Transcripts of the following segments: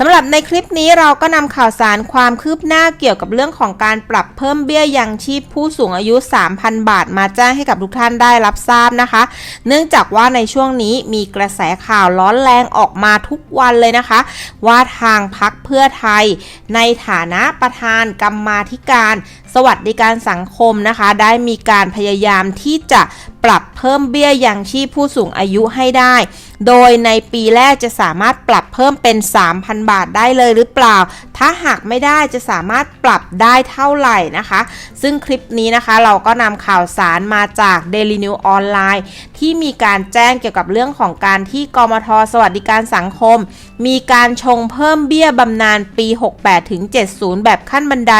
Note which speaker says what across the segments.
Speaker 1: สำหรับในคลิปนี้เราก็นำข่าวสารความคืบหน้าเกี่ยวกับเรื่องของการปรับเพิ่มเบี้ยยังชีพผู้สูงอายุ 3,000 บาท มาแจ้งให้กับทุกท่านได้รับทราบนะคะ เนื่องจากว่าในช่วงนี้มีกระแสข่าวร้อนแรงออกมาทุกวันเลยนะคะ ว่าทางพักเพื่อไทย ในฐานะประธานกรรมาธิการ สวัสดิการสังคมนะคะ ได้มีการพยายามที่จะปรับเพิ่มเบี้ยยังชีพผู้สูงอายุให้ได้ โดยในปีแรกจะสามารถปรับเพิ่มเป็น 3,000 บาทได้เลยหรือเปล่า ถ้าหากไม่ได้จะสามารถปรับได้เท่าไหร่นะคะ ซึ่งคลิปนี้นะคะเราก็นำข่าวสารมาจาก Daily New Online ที่มีการแจ้งเกี่ยวกับเรื่องของการที่กมทสวัสดิการสังคม มีการชงเพิ่มเบี้ยบำนาญปี 68 ถึง 70 แบบขั้นบันได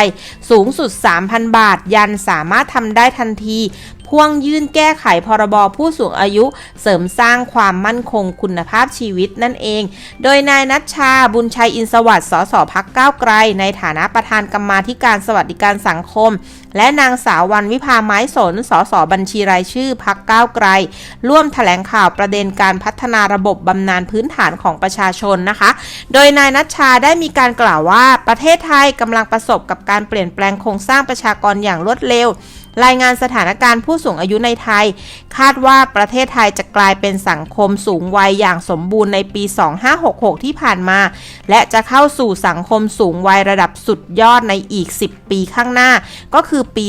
Speaker 1: สูงสุด 3,000 บาท ยันสามารถทำได้ทันที พ่วงยื่นแก้ไขพรบผู้สูงอายุ เสริมสร้างความมั่นคงคุณภาพชีวิตนั่นเอง โดยนายนัชชาบุญชัยอินสวัสดิ์สสพักก้าวไกล ในฐานะประธานกรรมาธิการสวัสดิการสังคม และนางสาววันวิภาไม้สนสสบัญชีรายชื่อพักก้าวไกล ร่วมถแถลงข่าวประเด็นการพัฒนาระบบบำนาญพื้นฐานของประชาชนนะคะ โดยนายนัชชาได้มีการกล่าวว่าประเทศไทยกำลังประสบกับการเปลี่ยนแปลงโครงสร้างประชากรอย่างรวดเร็ว รายงานสถานการณ์ผู้สูงอายุในไทย คาดว่าประเทศไทยจะกลายเป็นสังคมสูงวัยอย่างสมบูรณ์ในปี 2566 ที่ผ่านมา และจะเข้าสู่สังคมสูงวัยระดับสุดยอดในอีก 10 ปีข้างหน้า ก็คือปี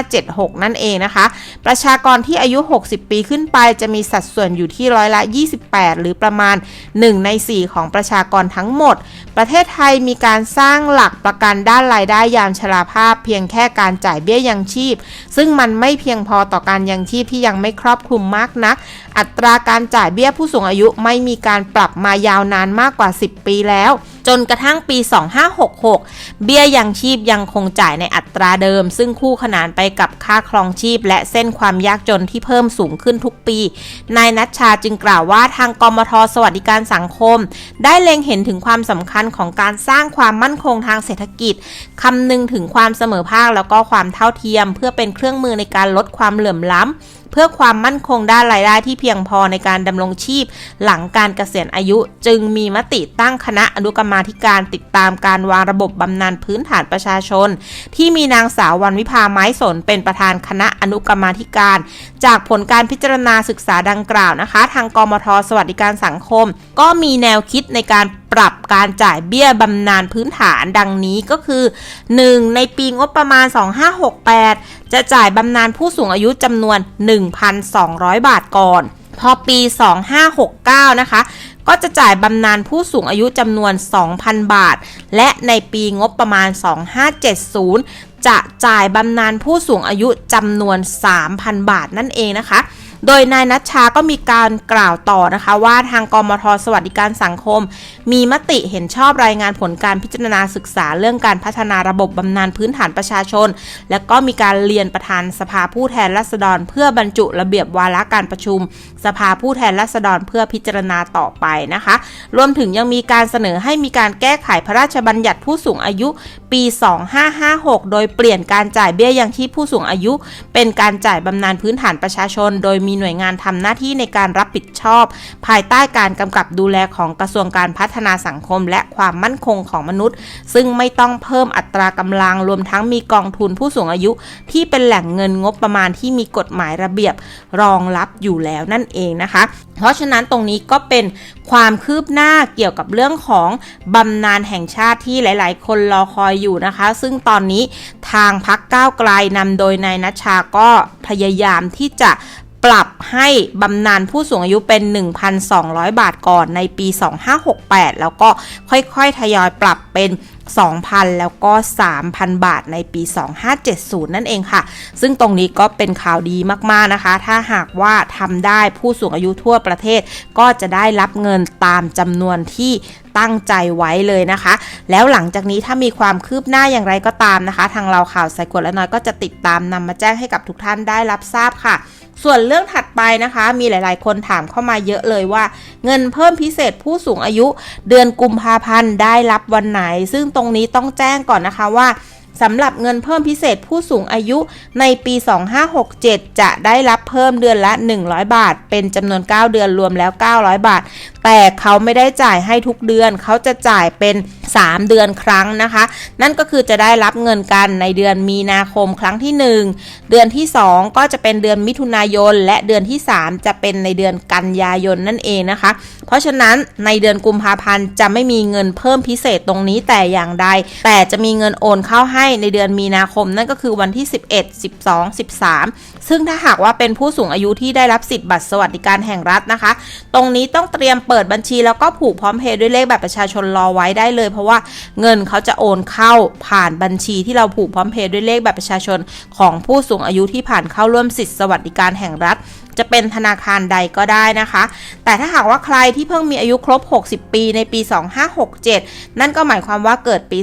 Speaker 1: 2576 นั่นเองนะคะ ประชากรที่อายุ 60 ปีขึ้นไปจะมีสัดส่วนอยู่ที่ร้อยละ 28 หรือประมาณ 1 ใน 4 ของประชากรทั้งหมด ประเทศไทยมีการสร้างหลักประกันด้านรายได้ยามชราภาพ เพียงแค่การจ่ายเบี้ยยังชีพซึ่งมันไม่เพียงพอต่อการยังชีพที่ยังไม่ครอบคลุมมากนัก อัตราการจ่ายเบี้ยผู้สูงอายุไม่มีการปรับมายาวนานมากกว่า 10 ปีแล้ว จนกระทั่งปี 2566 เบี้ยยังชีพยังคงจ่ายในอัตราเดิม ซึ่งคู่ขนานไปกับค่าครองชีพ และเส้นความยากจนที่เพิ่มสูงขึ้นทุกปี นายนัชชาจึงกล่าวว่าทางกมทสวัสดิการสังคม ได้เล็งเห็นถึงความสำคัญของการสร้างความมั่นคงทางเศรษฐกิจคำนึงถึงความเสมอภาคแล้วก็ความเท่าเทียม เพื่อเป็นเครื่องมือในการลดความเหลื่อมล้ำ เพื่อความมั่นคงด้านรายได้ที่เพียงพอในการดำรงชีพ หลังการเกษียณอายุ จึงมีมติตั้งคณะอนุกรรมาธิการติดตามการวางระบบบำนาญพื้นฐานประชาชน ที่มีนางสาววันวิภาไม้สนเป็นประธานคณะอนุกรรมาธิการ จากผลการพิจารณาศึกษาดังกล่าวนะคะ ทางกมทสวัสดิการสังคม ก็มีแนวคิดในการ ปรับการจ่ายเบี้ยบำนาญพื้นฐานดังนี้ก็คือ 1. ในปีงบประมาณ 2568 จะจ่ายบำนาญผู้สูงอายุจำนวน 1,200 บาทก่อน พอปี 2569 นะคะก็จะจ่ายบำนาญผู้สูงอายุจำนวน 2,000 บาท และในปีงบประมาณ 2570 จะจ่ายบำนาญผู้สูงอายุจำนวน 3,000 บาทนั่นเองนะคะ โดยนายนัชชาก็มีการกล่าวต่อนะคะว่าทางกมทสวัสดิการสังคม มีมติเห็นชอบรายงานผลการพิจารณาศึกษาเรื่องการพัฒนาระบบบำนาญพื้นฐานประชาชน และก็มีการเรียนประธานสภาผู้แทนราษฎร เพื่อบรรจุระเบียบวาระการประชุม สภาผู้แทนราษฎรเพื่อพิจารณาต่อไปนะคะ รวมถึงยังมีการเสนอให้มีการแก้ไขพระราชบัญญัติผู้สูงอายุปี 2556 โดยเปลี่ยนการจ่ายเบี้ยยังชีพผู้สูงอายุ เป็นการจ่ายบำนาญพื้นฐานประชาชน โดยมีีหน่วยงานทำหน้าที่ในการรับผิดชอบ ภายใต้การกำกับดูแลของกระทรวงการพัฒนาสังคม และความมั่นคงของมนุษย์ ซึ่งไม่ต้องเพิ่มอัตรากำลังรวมทั้งมีกองทุนผู้สูงอายุ ที่เป็นแหล่งเงินงบประมาณที่มีกฎหมายระเบียบรองรับอยู่แล้วนั่นเองนะคะ เพราะฉะนั้นตรงนี้ก็เป็นความคืบหน้าเกี่ยวกับเรื่องของบำนาญแห่งชาติที่หลาย ๆ คนรอคอยอยู่นะคะ ซึ่งตอนนี้ทางพักก้าวไกลนำโดยนายนัชชาก็พยายามที่จะ ปรับให้บำนาญผู้สูงอายุเป็น 1,200 บาทก่อนในปี 2568 แล้วก็ค่อยๆ ทยอยปรับเป็น 2,000 แล้วก็ 3,000 บาทในปี 2570 นั่นเองค่ะ ซึ่งตรงนี้ก็เป็นข่าวดีมากๆนะคะ ถ้าหากว่าทำได้ผู้สูงอายุทั่วประเทศก็จะได้รับเงินตามจำนวนที่ ตั้งใจไว้เลยนะคะ แล้วหลังจากนี้ถ้ามีความคืบหน้าอย่างไรก็ตามนะคะ ทางเราข่าวใส่กดและน้อยก็จะติดตามนำมาแจ้งให้กับทุกท่านได้รับทราบค่ะ ส่วนเรื่องถัดไปนะคะ มีหลาย ๆ คนถามเข้ามาเยอะเลยว่า เงินเพิ่มพิเศษผู้สูงอายุ เดือนกุมภาพันธ์ได้รับวันไหน ซึ่งตรงนี้ต้องแจ้งก่อนนะคะว่า สำหรับเงินเพิ่มพิเศษผู้สูงอายุในปี 2567 จะได้รับเพิ่มเดือนละ 100 บาท เป็นจำนวน 9 เดือนรวมแล้ว 900 บาท แต่เขาไม่ได้จ่ายให้ทุกเดือน เขาจะจ่ายเป็น 3 เดือนครั้งนะคะ นั่นก็คือจะได้รับเงินกันในเดือนมีนาคมครั้งที่ 1 เดือนที่ 2 ก็จะเป็นเดือนมิถุนายน และเดือนที่ 3 จะเป็นในเดือนกันยายนนั่นเองนะคะ เพราะฉะนั้นในเดือนกุมภาพันธ์จะไม่มีเงินเพิ่มพิเศษตรงนี้แต่อย่างใด แต่จะมีเงินโอนเข้าให้ในเดือนมีนาคม นั่นก็คือวันที่ 11 12 13 ซึ่งถ้าหากว่าเป็นผู้สูงอายุที่ได้รับสิทธิ์บัตรสวัสดิการแห่งรัฐนะคะ ตรงนี้ต้องเตรียมเปิดบัญชีแล้วก็ผูกพร้อมเพย์ด้วยเลขบัตรประชาชนรอไว้ได้เลย เพราะว่าเงินเขาจะโอนเข้าผ่านบัญชีที่เราผูกพร้อมเพย์ด้วยเลขบัตรประชาชนของผู้สูงอายุที่ผ่านเข้าร่วมสิทธิสวัสดิการแห่งรัฐ จะเป็นธนาคารใดก็ได้นะคะ แต่ถ้าหากว่าใครที่เพิ่งมีอายุครบ 60 ปีในปี 2567 นั่นก็หมายความว่าเกิดปี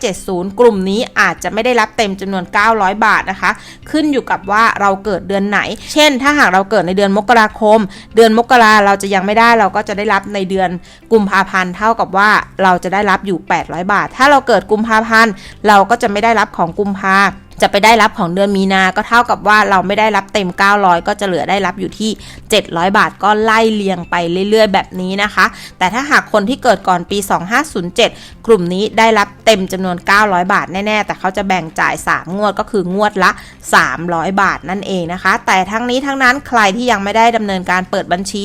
Speaker 1: 2570 กลุ่มนี้อาจจะไม่ได้รับเต็มจำนวน 900 บาทนะคะ ขึ้นอยู่กับว่าเราเกิดเดือนไหน เช่น ถ้าหากเราเกิดในเดือนมกราคม เดือนมกราเราจะยังไม่ได้เราก็จะได้รับในเดือนกุมภาพันธ์เท่ากับว่าเราจะได้รับอยู่ 800 บาท ถ้าเราเกิดกุมภาพันธ์เราก็จะไม่ได้รับของกุมภาพ จะไปได้รับของเดือนมีนาก็เท่ากับว่าเราไม่ได้รับเต็ม 900 ก็จะเหลือได้รับอยู่ที่ 700 บาทก็ไล่เลียงไปเรื่อย ๆ แบบนี้นะคะ แต่ถ้าหากคนที่เกิดก่อนปี 2507 กลุ่มนี้ได้รับเต็มจำนวน 900 บาทแน่ ๆ แต่เขาจะแบ่งจ่าย 3 งวดก็คืองวดละ 300 บาทนั่นเองนะคะ แต่ทั้งนี้ทั้งนั้นใครที่ยังไม่ได้ดำเนินการเปิดบัญชี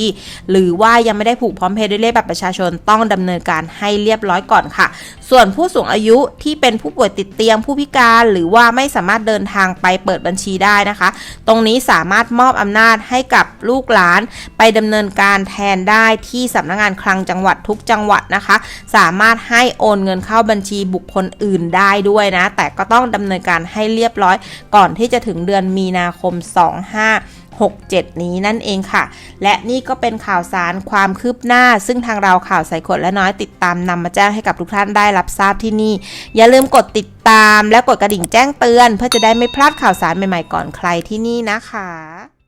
Speaker 1: หรือว่ายังไม่ได้ผูกพร้อมเพย์ด้วยเลขบัตรประชาชนต้องดำเนินการให้เรียบร้อยก่อนค่ะ ส่วนผู้สูงอายุที่เป็นผู้ป่วยติดเตียงผู้พิการหรือว่าไม่สาามารถเดินทางไปเปิดบัญชีได้นะคะ ตรงนี้สามารถมอบอำนาจให้กับลูกหลานไปดำเนินการแทนได้ที่สำนักงานคลังจังหวัดทุกจังหวัดนะคะ สามารถให้โอนเงินเข้าบัญชีบุคคลอื่นได้ด้วยนะ แต่ก็ต้องดำเนินการให้เรียบร้อยก่อนที่จะถึงเดือนมีนาคม 25 67 นี้นั่นเองค่ะ และนี่ก็เป็นข่าวสารความคืบหน้า ซึ่งทางเราข่าวใส่ขวดและน้อยติดตามนำมาแจ้งให้กับทุกท่านได้รับทราบที่นี่ อย่าลืมกดติดตามและกดกระดิ่งแจ้งเตือน เพื่อจะได้ไม่พลาดข่าวสารใหม่ๆก่อนใครที่นี่นะคะ